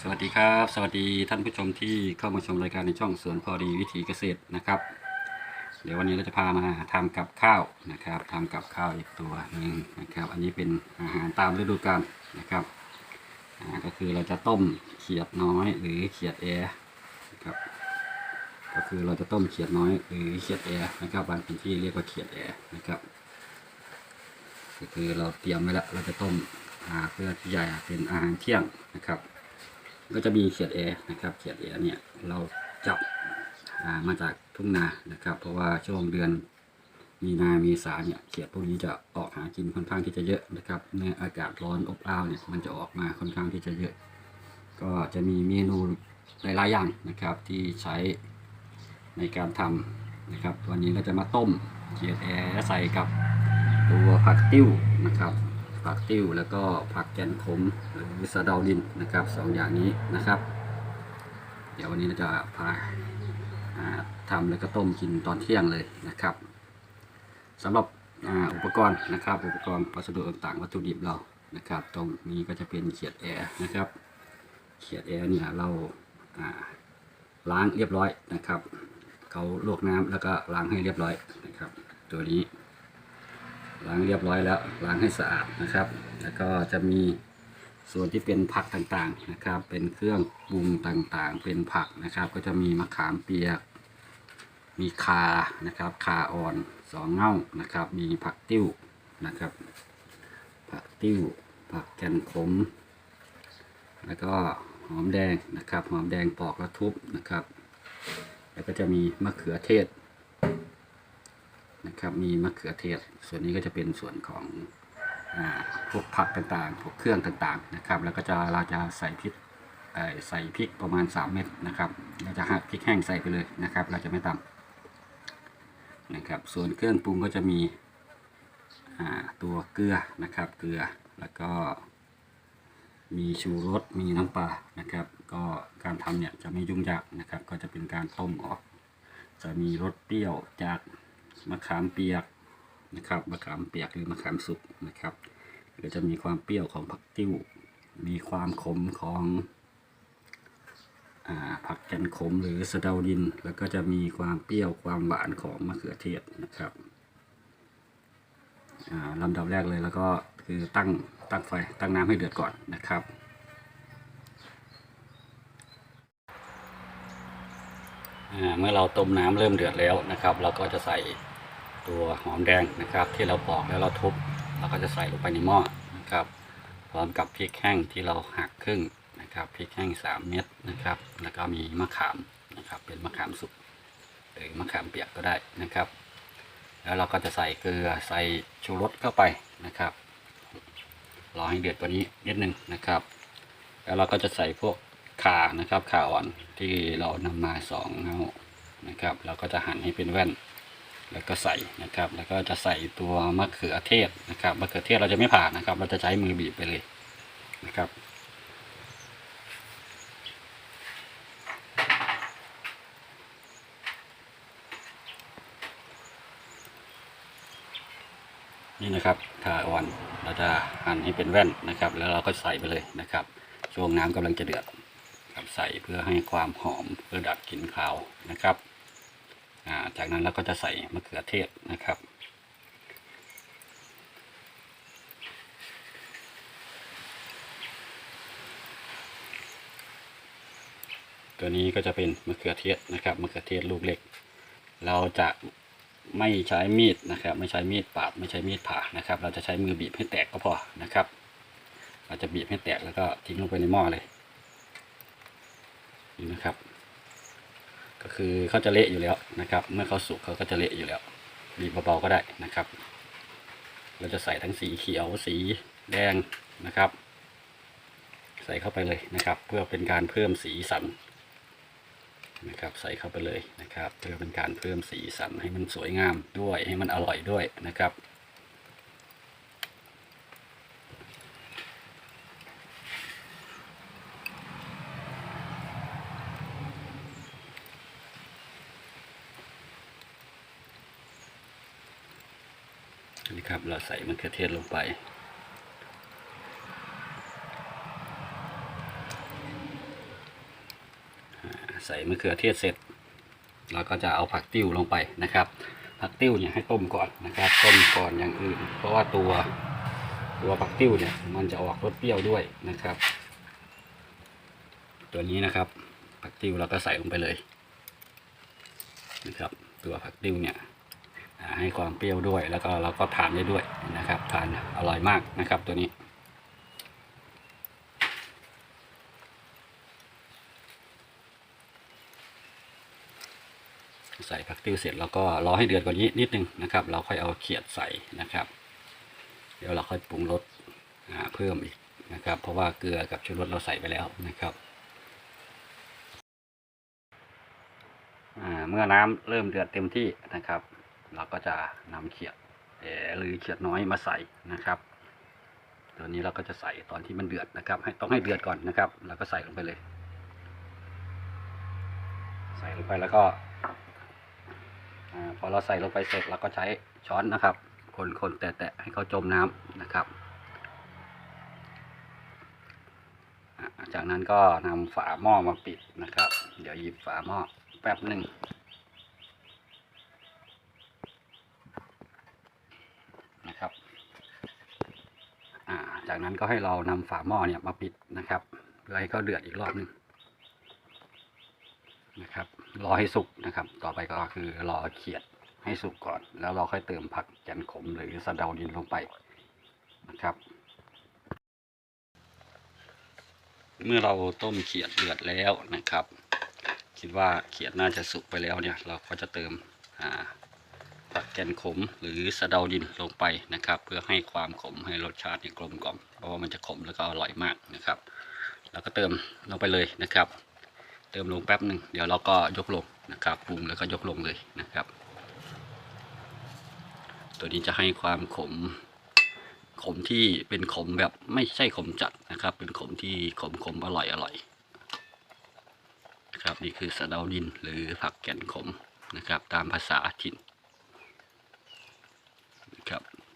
สวัสดีครับ สวัสดีท่านผู้ชมที่เข้ามาชมรายการในช่องสวนพอดีวิถีเกษตรนะครับ เดี๋ยววันนี้เราจะพามาทำกับข้าวนะครับทำกับข้าวอีกตัวหนึ่งนะครับ อันนี้เป็นอาหารตามฤดูกาลนะครับก็คือเราจะต้มเขียดน้อยหรือเขียดแอร์นะครับก็คือเราจะต้มเขียดน้อยหรือเขียดแอร์นะครับบางพื้นที่เรียกว่าเขียดแอร์นะครับ ก็คือเราเตรียมไว้แล้วเราจะต้มอาเพื่อที่จะเป็นอาหารเที่ยงนะครับ ก็จะมีเขียดแอร์นะครับ เขียดแอร์เนี่ยเราจับมาจากทุ่งนานะครับ เพราะว่าช่วงเดือนมีนาเมีสาเนี่ยเขียดพวกนี้จะออกหากินค่อนข้างที่จะเยอะนะครับเมื่อากาศร้อนอบอ้าวเนี่ยมันจะออกมาค่อนข้างที่จะเยอะ ก็จะมีเมนูหลายๆอย่างนะครับที่ใช้ในการทำนะครับ วันนี้เราจะมาต้มเขียดแอร์ใส่กับตัวผักติ้วนะครับ ผักติ้วแล้วก็ผักแกนขมหรือสะเดาดินนะครับสองอย่างนี้นะครับ เดี๋ยววันนี้เราจะพาทำแล้วก็ต้มกินตอนเที่ยงเลยนะครับสำหรับอ,อุปกรณ์นะครับ อุปกรณ์วัสดุต่างๆวัตถุดิบเรานะครับ ตรงนี้ก็จะเป็นเขียดแอร์นะครับเขียดแอร์เนี่ยเราาล้างเรียบร้อยนะครับเขาลวกน้ำแล้วก็ล้างให้เรียบร้อยนะครับ ตัวนี้ ล้างเรียบร้อยแล้วล้างให้สะอาดนะครับ แล้วก็จะมีส่วนที่เป็นผักต่างๆนะครับ เป็นเครื่องปรุงต่างๆ เป็นผักนะครับ ก็จะมีมะขามเปียก มีคานะครับคาอ่อนสองเง่านะครับ มีผักติ้วนะครับ ผักติ้ว ผักแกนขม แล้วก็หอมแดงนะครับ หอมแดงปอกแล้วทุบนะครับ แล้วก็จะมีมะเขือเทศ นะครับ มีมะเขือเทศ ส่วนนี้ก็จะเป็นส่วนของอพวกผักต่างๆ พวกเครื่องต่างๆนะครับ แล้วก็จะเราจะใส่พริกใส่พริกประมาณ 3 เม็ดนะครับ เราจะหักพริกแห้งใส่ไปเลยนะครับ เราจะไม่ตำนะครับ ส่วนเครื่องปรุงก็จะมีตัวเกลือนะครับ เกลือ แล้วก็มีชูรส มีน้ำปลา นะครับ ก็การทำเนี่ยจะไม่ยุ่งยากนะครับ ก็จะเป็นการต้มออก จะมีรสเปรี้ยวจาก มะขามเปียกนะครับมะขามเปียกหรือมะขามสุกนะครับ ก็จะมีความเปรี้ยวของผักติ้ว มีความขมของอผักแกนขมหรือสะเดาดิน แล้วก็จะมีความเปรี้ยวความหวานของมะเขือเทศนะครับลำดับแรกเลยแล้วก็คือตั้งตั้งไฟตั้งน้ำให้เดือดก่อนนะครับ อ่า เมื่อเราต้มน้ำเริ่มเดือดแล้วนะครับ เราก็จะใส่ตัวหอมแดงนะครับ ที่เราปอกแล้วเราทุบเราก็จะใส่ลงไปในหม้อนะครับ พร้อมกับพริกแห้งที่เราหักครึ่งนะครับพริกแห้งสามเม็ดนะครับ แล้วก็มีมะขามนะครับ เป็นมะขามสุกหรือมะขามเปียกก็ได้นะครับ แล้วเราก็จะใส่เกลือใส่ชูรสเข้าไปนะครับรอให้เดือดกว่านี้นิดนึงนะครับ แล้วเราก็จะใส่พวก ข่านะครับข่าอ่อนที่เรานำมาสองเงานะครับ เราก็จะหั่นให้เป็นแว่น แล้วก็ใส่นะครับ แล้วก็จะใส่ตัวมะเขือเทศนะครับมะเขือเทศเราจะไม่ผ่านะครับ เราจะใช้มือบีบไปเลยนะครับนี่นะครับข่าอ่อนเราจะหั่นให้เป็นแว่นนะครับ แล้วเราก็ใส่ไปเลยนะครับ ช่วงน้ำกำลังจะเดือด ครับใส่เพื่อให้ความหอมเพื่อดับกลิ่นคาวนะครับาจากนั้นเราก็จะใส่มะเขือเทศนะครับตัวนี้ก็จะเป็นมะเขือเทศนะครับมะเขือเทศลูกเล็ก เราจะไม่ใช้มีดนะครับ ไม่ใช้มีดปาดไม่ใช้มีดผ่านะครับ เราจะใช้มือบีบให้แตกก็พอนะครับ เราจะบีบให้แตกแล้วก็ทิ้งลงไปในหม้อเลย นี่นะครับ ก็คือเขาจะเละอยู่แล้วนะครับ เมื่อเขาสุกเขาก็จะเละอยู่แล้วบีบเบาๆก็ได้นะครับ เราจะใส่ทั้งสีเขียวสีแดงนะครับ ใส่เข้าไปเลยนะครับ เพื่อเป็นการเพิ่มสีสันนะครับ ใส่เข้าไปเลยนะครับ เพื่อเป็นการเพิ่มสีสันให้มันสวยงามด้วยให้มันอร่อยด้วยนะครับ นี่ครับ เราใส่มะเขือเทศลงไป ใส่มะเขือเทศเสร็จ เราก็จะเอาผักติ้วลงไปนะครับ ผักติ้วเนี่ยให้ต้มก่อนนะครับ ต้มก่อนอย่างอื่น เพราะว่าตัวตัวผักติ้วเนี่ยมันจะออกรสเปรี้ยวด้วยนะครับ ตัวนี้นะครับผักติ้วเราก็ใส่ลงไปเลยนะครับ ตัวผักติ้วเนี่ย ให้ความเปรี้ยวด้วย แล้วก็เราก็ทานได้ด้วยนะครับ ทานอร่อยมากนะครับตัวนี้ ใส่ผักติ้วเสร็จแล้วก็รอให้เดือดกว่านี้นิดนึงนะครับ เราค่อยเอาเขียดใส่นะครับ เดี๋ยวเราค่อยปรุงรสเพิ่มอีกนะครับ เพราะว่าเกลือกับชูรสเราใส่ไปแล้วนะครับเมื่อน้ำเริ่มเดือดเต็มที่นะครับ เราก็จะนำเขียดเอ่อหรือเขียดน้อยมาใส่นะครับตัวนี้เราก็จะใส่ตอนที่มันเดือดนะครับ ให้ต้องให้เดือดก่อนนะครับ แล้วก็ใส่ลงไปเลย ใส่ลงไปแล้วก็พอเราใส่ลงไปเสร็จเราก็ใช้ช้อนนะครับ คนคนแตะๆให้เขาจมน้ำนะครับจากนั้นก็นำฝาหม้อมาปิดนะครับ เดี๋ยวหยิบฝาหม้อแป๊บหนึ่งนะครับอ่าจาก นั้นก็ให้เรานำฝาหม้อเนี่ยมาปิดนะครับเพื่อให้เขาเดือดอีกรอบหนึ่งนะครับรอให้สุกนะครับ ต่อไปก็คือรอเขียดให้สุกก่อน แล้วเราค่อยเติมผักแกนขมหรือสะเดาดินลงไปนะครับ เมื่อเราต้มเขียดเดือดแล้วนะครับ คิดว่าเขียดน่าจะสุกไปแล้วเนี่ย เราก็จะเติมอ่า ผักแกนขมหรือสะเดาดินลงไปนะครับ เพื่อให้ความขมให้รสชาติเนี่ยกลมกล่อมเพราะว่ามันจะขมแล้วก็อร่อยมากนะครับ แล้วก็เติมลงไปเลยนะครับ เติมลงแป๊บหนึ่งเดี๋ยวเราก็ยกลงนะครับปรุงแล้วก็ยกลงเลยนะครับ ตัวนี้จะให้ความขมขมที่เป็นขมแบบไม่ใช่ขมจัดนะครับ เป็นขมที่ขมขมอร่อยอร่อยนะครับนี่คือสะเดาดินหรือผักแก่นขมนะครับ ตามภาษาถิ่น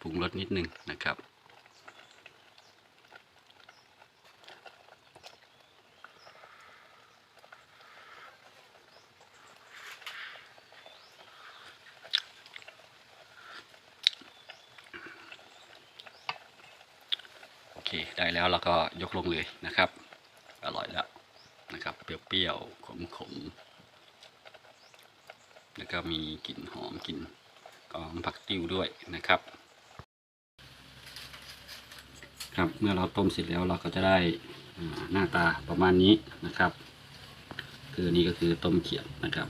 ปรุงรสนิดนึงนะครับ โอเค ได้แล้วเราก็ยกลงเลยนะครับ อร่อยแล้วนะครับ เปรี้ยวๆ ขมๆ แล้วก็มีกลิ่นหอมกลิ่นของผักติ้วด้วยนะครับ ครับ เมื่อเราต้มเสร็จแล้วเราก็จะได้หน้าตาประมาณนี้นะครับ คือนี่ก็คือต้มเขียดนะครับ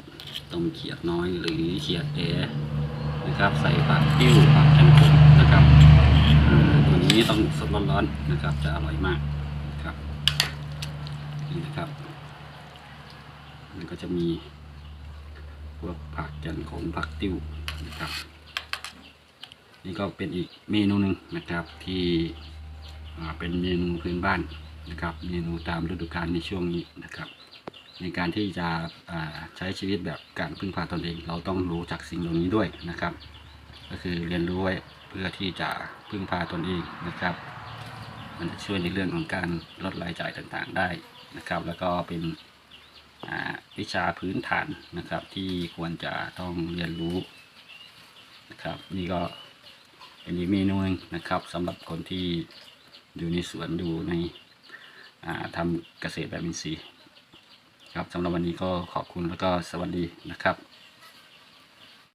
ต้มเขียดน้อยหรือเขียดแอนะครับ ใส่ผักติ้วผักแกงขมนะครับอ่าตัวนี้ต้องสดร้อนๆนะครับ จะอร่อยมากนะครับนี่นะครับมันก็จะมีพวกผักจันขมผักติ้วนะครับ นี่ก็เป็นอีกเมนูหนึ่งนะครับที่ เป็นเมนูพื้นบ้านนะครับ เมนูตามฤดูกาลในช่วงนี้นะครับ ในการที่จะใช้ชีวิตแบบการพึ่งพาตนเอง เราต้องรู้จักสิ่งเหล่านี้ด้วยนะครับ ก็คือเรียนรู้ไว้เพื่อที่จะพึ่งพาตนเองนะครับ มันจะช่วยในเรื่องของการลดรายจ่ายต่างๆได้นะครับ แล้วก็เป็นวิชาพื้นฐานนะครับที่ควรจะต้องเรียนรู้นะครับ นี่ก็เป็นอีกเมนูหนึงนะครับสำหรับคนที่ อยู่ในสวนอยู่ในทำเกษตรแบบอินทรีย์ครับสำหรับวันนี้ก็ขอบคุณแล้วก็สวัสดีนะครับ